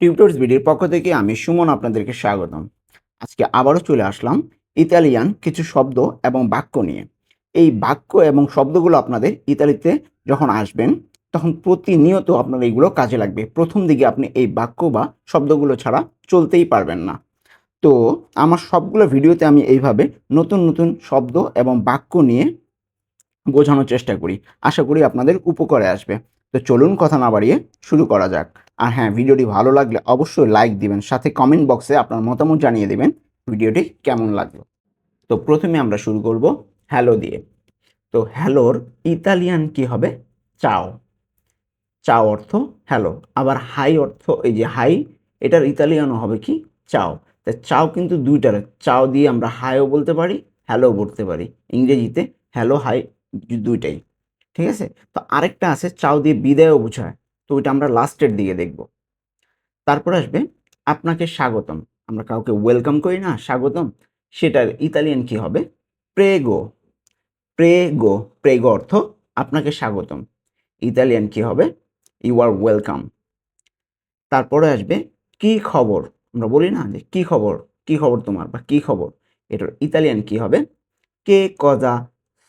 Tutors ভিডিওর পক্ষ থেকে আমি সুমন আপনাদেরকে স্বাগতম। আজকে আবারও চলে আসলাম ইতালিয়ান কিছু শব্দ এবং বাক্য নিয়ে। এই বাক্য এবং শব্দগুলো আপনাদের ইতালিতে যখন আসবেন, তখন প্রতিনিয়ত আপনার এইগুলো কাজে লাগবে। প্রথম দিকে আপনি এই বাক্য বা শব্দগুলো ছাড়া চলতেই পারবেন না। তো আমার সবগুলো ভিডিওতে আমি এইভাবে নতুন নতুন শব্দ এবং বাক্য নিয়ে বোঝানোর চেষ্টা করি। আশা করি আপনাদের উপকারে আসবে। তো চলুন কথা না বাড়িয়ে শুরু করা যাক। আর হ্যাঁ ভিডিওটি ভালো লাগলে অবশ্যই লাইক দিবেন, সাথে কমেন্ট বক্সে আপনার মতামত জানিয়ে দেবেন ভিডিওটি কেমন লাগল। তো প্রথমে আমরা শুরু করব হ্যালো দিয়ে। তো হ্যালোর ইতালিয়ান কি হবে? চাও। চাও অর্থ হ্যালো আবার হাই অর্থ এই যে হাই এটার ইতালিয়ানও হবে কি? চাও। তা চাও কিন্তু দুইটার, চাও দিয়ে আমরা হাইও বলতে পারি হ্যালো বলতে পারি। ইংরেজিতে হ্যালো হাই দুইটাই। ঠিক আছে? তো আরেকটা আছে, চাও দিয়ে বিদায়ও বোঝায়। তো ওইটা আমরা লাস্টের দিকে দেখব। তারপর আসবে আপনাকে স্বাগতম। আমরা কাউকে ওয়েলকাম করি না, স্বাগতম। সেটার ইতালিয়ান কি হবে? প্রেগো প্রেগো প্রেগো অর্থ আপনাকে স্বাগতম। ইতালিয়ান কি হবে? ইউ আর ওয়েলকাম তারপরে আসবে কি খবর? আমরা বলি না যে কি খবর? কি খবর তোমার বা কি খবর? এটার ইতালিয়ান কি হবে? কে কজা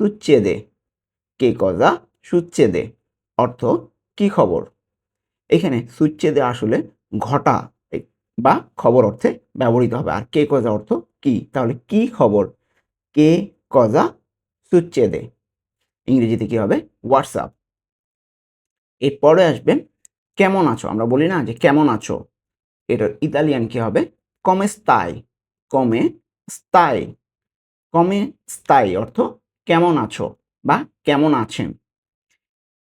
সুচ্ছে দে কে কজা সুচ্ছে দে অর্থ কি খবর? এখানে সুচ্ছেদে আসলে ঘটা বা খবর অর্থে ব্যবহৃত হবে। আর কে কজা অর্থ কি? তাহলে কি খবর? কে কজা সুচ্ছেদে ইংরেজিতে কি হবে? হোয়াটসঅ্যাপ। এরপরে আসবে কেমন আছো? আমরা বলি না যে কেমন আছো? এটার ইতালিয়ান কি হবে? কমে স্তাই। কমে স্তাই। কমে স্তাই অর্থ কেমন আছো বা কেমন আছেন।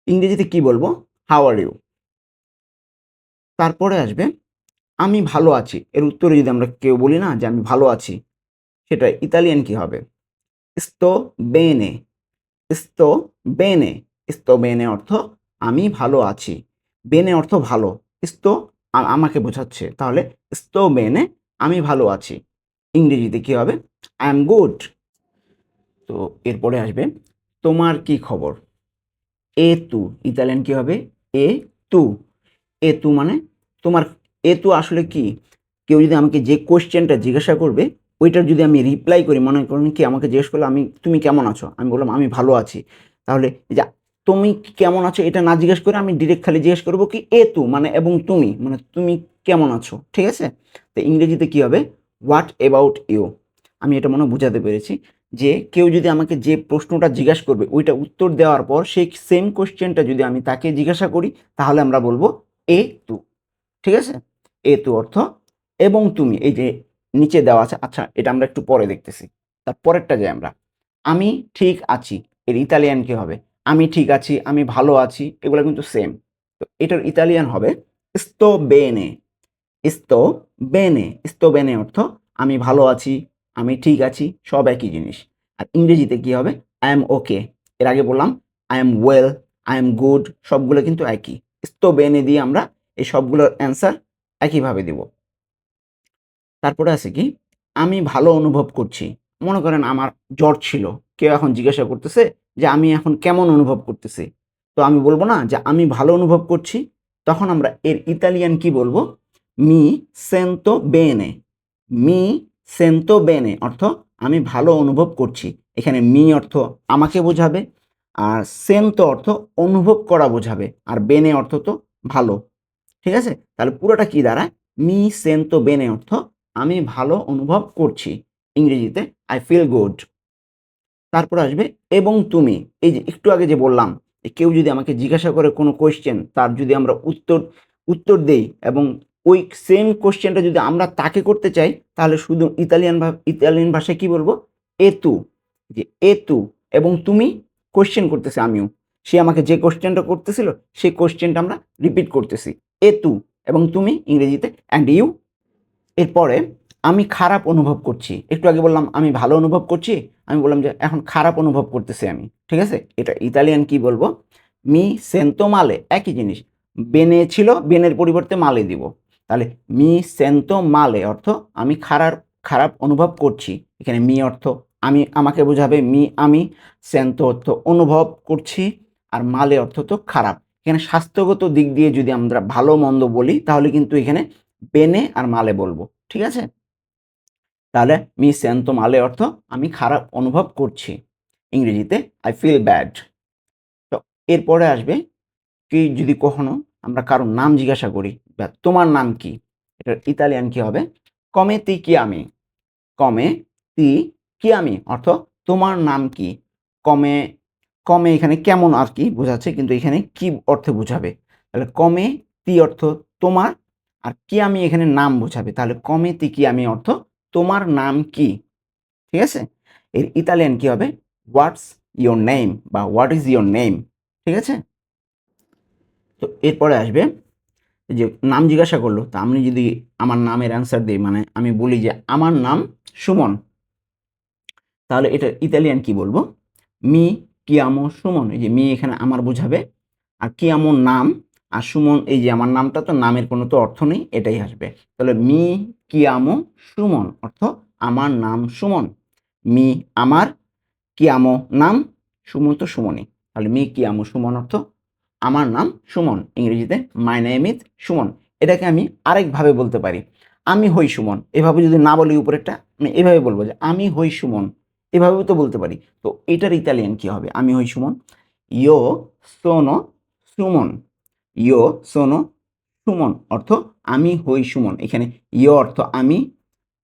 ইংরেজিতে কি বলব? How are you? তারপরে আসবে, আমি ভালো আছি। এর উত্তরে যদি আমরা কেউ বলি না যে, আমি ভালো আছি, সেটা ইতালিয়ান কি হবে? sto বেনে sto বেনে sto বেনে অর্থ, আমি ভালো আছি। বেনে অর্থ, ভালো। আ- আমাকে বোঝাচ্ছে। তাহলে, sto বেনে আমি ভালো আছি। ইংরেজিতে কি হবে? আই এম গুড তো এরপরে আসবে, তোমার কি খবর? এ তু। ইতালিয়ান কি হবে? এ তু। এ তু মানে তোমার এ তু আসলে কি? কেউ যদি আমাকে যে কোয়েশ্চেনটা জিজ্ঞাসা করবে, ওইটার যদি আমি রিপ্লাই করি, মনে করেন কি আমাকে জিজ্ঞেস করলে, আমি, তুমি কেমন আছো? আমি বললাম, আমি ভালো আছি। তাহলে যে, তুমি কেমন আছো? এটা না জিজ্ঞেস করে আমি ডিরেক্ট খালি জিজ্ঞেস করব কি এ তু মানে এবং তুমি মানে তুমি কেমন আছো? ঠিক আছে? তো ইংরেজিতে কি হবে? হোয়াট অ্যাবাউট ইউ আমি এটা মনে বুঝাতে পেরেছি যে, কেউ যদি আমাকে যে প্রশ্নটা জিজ্ঞাসা করবে, ওইটা উত্তর দেওয়ার পর সেই সেম কোশ্চেনটা যদি আমি তাকে জিজ্ঞাসা করি, তাহলে আমরা বলব এ তু ঠিক আছে? এ তু অর্থ এবং তুমি, এই যে নিচে দেওয়া আছে আচ্ছা এটা আমরা একটু পরে দেখতেছি। তার পরেরটা যাই আমরা। আমি ঠিক আছি, এর ইতালিয়ান কি হবে? আমি ঠিক আছি, আমি ভালো আছি, এগুলো কিন্তু সেম তো এটার ইতালিয়ান হবে sto বেনে sto বেনে sto বেনে অর্থ আমি ভালো আছি, আমি ঠিক আছি, সব একই জিনিস। আর ইংরেজিতে কি হবে? আই এম ওকে এর আগে বললাম I am well I am good সবগুলো কিন্তু একই। sto বেনে দিয়ে আমরা এই সবগুলোর অ্যান্সার একইভাবে দিব। তারপরে আছে কি, আমি ভালো অনুভব করছি। মনে করেন আমার জ্বর ছিল, কেউ এখন জিজ্ঞাসা করতেছে যে আমি এখন কেমন অনুভব করতেছি? তো আমি বলব না যে আমি ভালো অনুভব করছি, তখন আমরা এর ইতালিয়ান কি বলব? মি সেন্তো বেনে মি সেন্তো বেনে অর্থ আমি ভালো অনুভব করছি। এখানে মি অর্থ আমাকে বোঝাবে, আর সেন্তো অর্থ অনুভব করা বোঝাবে, আর বেনে অর্থ তো ভালো। ঠিক আছে? তাহলে পুরোটা কি দাঁড়ায়? মি সেন্তো বেনে অর্থ, আমি ভালো অনুভব করছি। ইংরেজিতে আই ফিল গুড তারপর আসবে, এবং তুমি। এই যে, একটু আগে যে বললাম কেউ যদি আমাকে জিজ্ঞাসা করে কোনো কোয়েশ্চেন তার যদি আমরা উত্তর উত্তর দেই, এবং ওই সেম কোশ্চেনটা যদি আমরা তাকে করতে চাই, তাহলে শুধু ইতালিয়ান ইতালিয়ান ভাষায় কি বলব? এতু। যে এতু। এবং তুমি কোশ্চেন করতেছে আমিও। সে আমাকে যে কোশ্চেনটা করতেছিল সেই কোশ্চেনটা আমরা রিপিট করতেছি। এতু এবং তুমি ইংরেজিতে অ্যান্ড ইউ এরপরে আমি খারাপ অনুভব করছি। একটু আগে বললাম, আমি ভালো অনুভব করছি? আমি বললাম যে, এখন খারাপ অনুভব করতেছি আমি। ঠিক আছে? এটা ইতালিয়ান কি বলব? মি সেন্তো মালে একই জিনিস। বেনে ছিল, বেনের পরিবর্তে মালে দিব। তাহলে মি সেন্তো মালে অর্থ আমি খারাপ খারাপ অনুভব করছি। এখানে মি অর্থ আমি, আমাকে বোঝাবে মি আমি। সেন্তো অর্থ অনুভব করছি। আর মালে অর্থ তো খারাপ। এখানে স্বাস্থ্যগত দিক দিয়ে যদি আমরা ভালো মন্দ বলি, তাহলে কিন্তু এখানে বেনে আর মালে বলব, ঠিক আছে? তাহলে মি সেন্তো মালে অর্থ আমি খারাপ অনুভব করছি, ইংরেজিতে আই ফিল ব্যাড তো এরপরে আসবে কি যদি কখনো আমরা কারোর নাম জিজ্ঞাসা করি, বা তোমার নাম কি? এটার ইতালিয়ান কি হবে? কমে তি কি আমি? কমে তি কি আমি? অর্থ তোমার নাম কি? কমে কমে এখানে কেমন আর কি বোঝাচ্ছে, কিন্তু এখানে কি অর্থে বোঝাবে? তাহলে কমে তি অর্থ তোমার আর কি আমি এখানে নাম বোঝাবে? তাহলে কমে তি কি আমি অর্থ তোমার নাম কি? ঠিক আছে? এর ইতালিয়ান কি হবে? হোয়াটস ইয়োর নেম বা হোয়াট ইজ ইয়োর নেম ঠিক আছে? তো এরপরে আসবে যে নাম জিজ্ঞাসা করল। তা আমি যদি আমার নামের অ্যান্সার দিই মানে আমি বলি যে আমার নাম সুমন। তাহলে এটা ইতালিয়ান কি বলব? মি কিয়ামো সুমন? এই যে মি এখানে আমার বোঝাবে। আর কিয়ামো নাম? আর সুমন, এই যে আমার নামটা তো নামের কোনো তো অর্থ নেই, এটাই আসবে। তাহলে মি কিয়ামো সুমন? অর্থ আমার নাম সুমন। মি আমার কিয়ামো নাম? সুমন তো সুমনই। তাহলে মি কিয়ামো সুমন অর্থ? আমার নাম সুমন। ইংরেজিতে মাই নেম ইজ সুমন। এটাকে আমি আরেকভাবে বলতে পারি। আমি হই সুমন। এভাবে যদি না বলি উপরেরটা, আমি এভাবে বলব যে আমি হই সুমন। এভাবেও তো বলতে পারি। তো এটার ইতালিয়ান কি হবে? আমি হই সুমন। ইয়ো সোনো সুমন। ইয়ো সোনো সুমন অর্থ আমি হই সুমন। এখানে ইয়ো অর্থ আমি,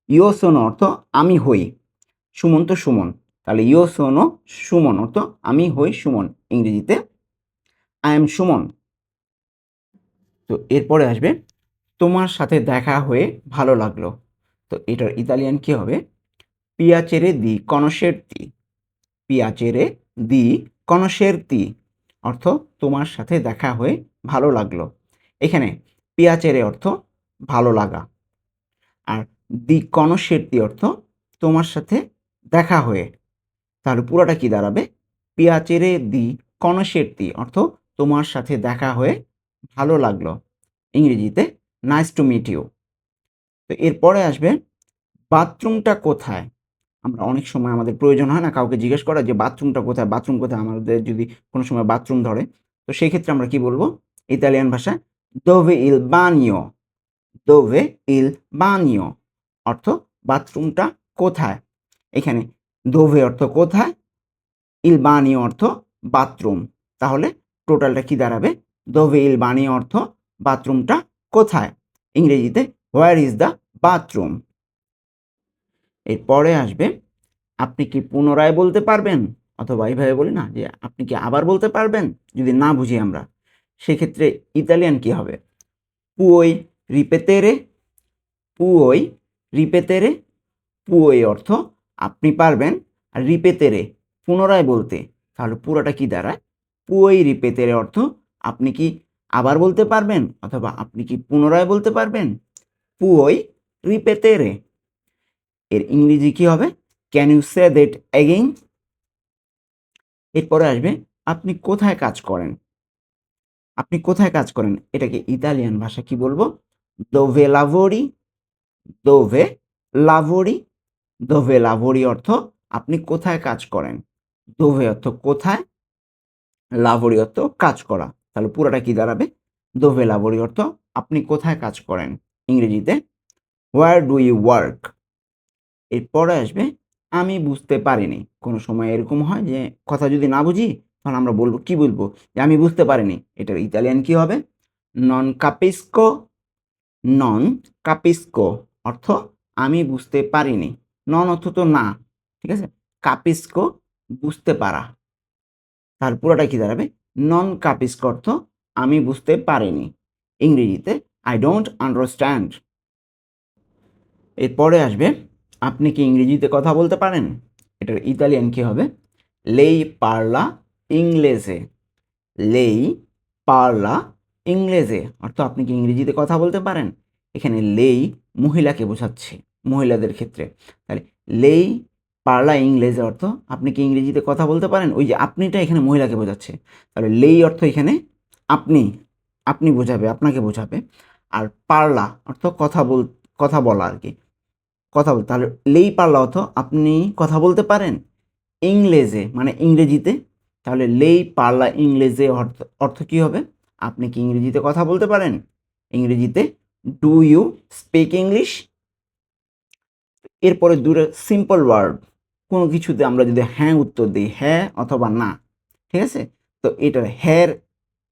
ইয়ো সোনো অর্থ আমি হই। সুমন তো সুমন। তাহলে ইয়ো সোনো সুমন অর্থ আমি হই সুমন ইংরেজিতে। I am Suman. তো এরপরে আসবে, তোমার সাথে দেখা হয়ে ভালো লাগল। তো এটার ইতালিয়ান কি হবে? পিয়াচেরে দি কনসেরতি পিয়াচেরে দি কনসেরতি অর্থ তোমার সাথে দেখা হয়ে ভালো লাগল। এখানে পিয়াচেরে অর্থ ভালো লাগা। আর দি কনসেরতি অর্থ তোমার সাথে দেখা হয়ে। তাহলে পুরোটা কি দাঁড়াবে? পিয়াচেরে দি কনসেরতি অর্থ তোমার সাথে দেখা হয়ে ভালো লাগল। ইংরেজিতে নাইস টু মিট ইউ তো এরপরে আসবে, বাথরুমটা কোথায়? আমরা অনেক সময় আমাদের প্রয়োজন হয় না কাউকে জিজ্ঞেস করা যে বাথরুমটা কোথায়? বাথরুম কোথায়? আমাদের যদি কোনো সময় বাথরুম ধরে, তো সেই ক্ষেত্রে আমরা কি বলব? ইতালিয়ান ভাষায় দোভে ইল বানিও দোভে ইল বানিও অর্থ বাথরুমটা কোথায়? এখানে দোভে অর্থ কোথায়? ইল বানিও অর্থ বাথরুম। তাহলে টোটালটা কি দাঁড়াবে? দোভে ইল বানিও অর্থ বাথরুমটা কোথায়? ইংরেজিতে হোয়ার ইজ দ্য বাথরুম এরপরে আসবে, আপনি কি পুনরায় বলতে পারবেন? অথবা এইভাবে বলি না, যে আপনি কি আবার বলতে পারবেন? যদি না বুঝি আমরা, সেক্ষেত্রে ইতালিয়ান কি হবে? পুয়োই রিপেতেরে পুয়োই রিপেতেরে পুয়োই অর্থ আপনি পারবেন, আর রিপেতেরে পুনরায় বলতে, তাহলে পুরোটা কি দাঁড়ায়? পুয়োই রিপেতেরে অর্থ আপনি কি আবার বলতে পারবেন? অথবা আপনি কি পুনরায় বলতে পারবেন? পুয়োই রিপেতেরে। এর ইংরেজি কি হবে? Can you say that again এরপরে আসবে, আপনি কোথায় কাজ করেন? আপনি কোথায় কাজ করেন? এটাকে ইতালিয়ান ভাষা কি বলব? দোভে লাভোরি দোভে লাভোরি দোভে লাভোরি অর্থ আপনি কোথায় কাজ করেন? দোভে অর্থ কোথায়? লাভোরি অর্থ কাজ করা। তাহলে পুরোটা কি দাঁড়াবে? দোভে লাভোরি অর্থ আপনি কোথায় কাজ করেন? ইংরেজিতে। হোয়ার ডু ইউ ওয়ার্ক এরপরে আসবে, আমি বুঝতে পারিনি। কোনো সময় এরকম হয় যে, কথা যদি না বুঝি, তাহলে আমরা বলব, কি বলব? যে, আমি বুঝতে পারিনি। এটার ইতালিয়ান কি হবে? নন কাপিস্কো নন কাপিস্কো অর্থ আমি বুঝতে পারিনি। নন অর্থ তো না, ঠিক আছে? কাপিস্কো বুঝতে পারা। তার পুরোটা কি দাঁড়াবে? নন কাপিস্কো অর্থ আমি বুঝতে পারিনি। ইংরেজিতে আই ডোন্ট আন্ডারস্ট্যান্ড এরপরে আসবে আপনি কি ইংরেজিতে কথা বলতে পারেন? এটার ইতালিয়ান কি হবে? লেই পারলা ইংলেজে। লেই পারলা ইংলেজে। অর্থ আপনি কি ইংরেজিতে কথা বলতে পারেন? এখানে লেই মহিলাকে বোঝাচ্ছে, মহিলাদের ক্ষেত্রে। তাহলে লেই পারলা ইংলেজে অর্থ আপনি কি ইংরেজিতে কথা বলতে পারেন? ওই যে আপনিটা এখানে মহিলাকে বোঝাচ্ছে। তাহলে লেই অর্থ এখানে আপনি আপনি বোঝাবে, আপনাকে বোঝাবে। আর পারলা অর্থ কথা বল, কথা বলা আর কি। কথা বলতে তাহলে লেই পারলা অর্থ আপনি কথা বলতে পারেন ইংরেজে মানে ইংরেজিতে। তাহলে লেই পারলা ইংরেজে অর্থ অর্থ কী হবে? আপনি কি ইংরেজিতে কথা বলতে পারেন? ইংরেজিতে ডু ইউ স্পিক ইংলিশ এরপরে দূরে সিম্পল ওয়ার্ড কোনো কিছুতে আমরা যদি হ্যাঁ উত্তর দিই হ্যাঁ অথবা না, ঠিক আছে? তো এটার হ্যার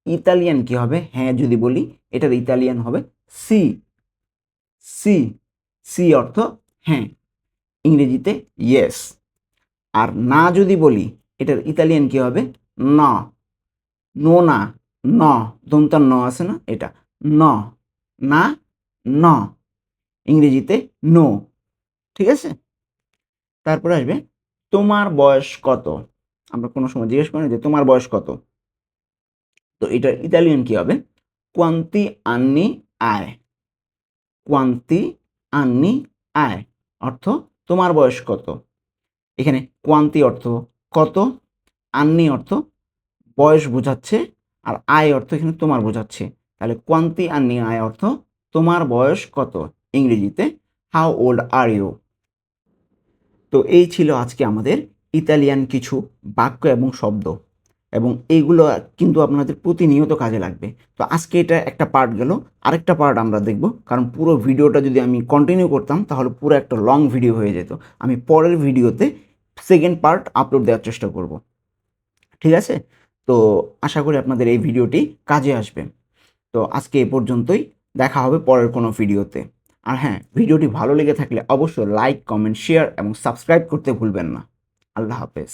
ইতালিয়ান কি হবে? হ্যাঁ যদি বলি, এটার ইতালিয়ান হবে সি। সি সি অর্থ হ্যাঁ ইংরেজিতে ইয়েস আর না যদি বলি, এটার ইতালিয়ান কি হবে? ন। নো না, ন। দন্তার ন আছে না? এটা। ন। না, ন। ইংরেজিতে নো ঠিক আছে? তারপরে আসবে, তোমার বয়স কত? আমরা কোনো সময় জিজ্ঞেস করি যে তোমার বয়স কত? তো এটার ইতালিয়ান কি হবে? কোয়ান্তি আন্নি আয় কোয়ান্তি আন্নি আয় অর্থ তোমার বয়স কত? এখানে কোয়ান্তি অর্থ কত? আন্নি অর্থ বয়স বোঝাচ্ছে আর আয় অর্থ এখানে তোমার বোঝাচ্ছে। তাহলে কোয়ান্তি, আন্নি, আয় অর্থ তোমার বয়স কত? ইংরেজিতে হাউ ওল্ড আর ইউ? তো এই ছিল আজকে আমাদের ইতালিয়ান কিছু বাক্য এবং শব্দ। এবং এইগুলো কিন্তু আপনাদের প্রতিনিয়ত কাজে লাগবে। তো আজকে এটা একটা পার্ট গেল। আরেকটা পার্ট আমরা দেখব। কারণ পুরো ভিডিওটা যদি আমি কন্টিনিউ করতাম, তাহলে পুরো একটা লং ভিডিও হয়ে যেত। আমি পরের ভিডিওতে সেকেন্ড পার্ট আপলোড দেওয়ার চেষ্টা করব। ঠিক আছে? তো আশা করি আপনাদের এই ভিডিওটি কাজে আসবে। তো আজকে এ পর্যন্তই। দেখা হবে পরের কোনো ভিডিওতে আর হ্যাঁ ভিডিওটি ভালো লেগে থাকলে অবশ্যই লাইক কমেন্ট শেয়ার এবং সাবস্ক্রাইব করতে ভুলবেন না। আল্লাহ হাফেজ।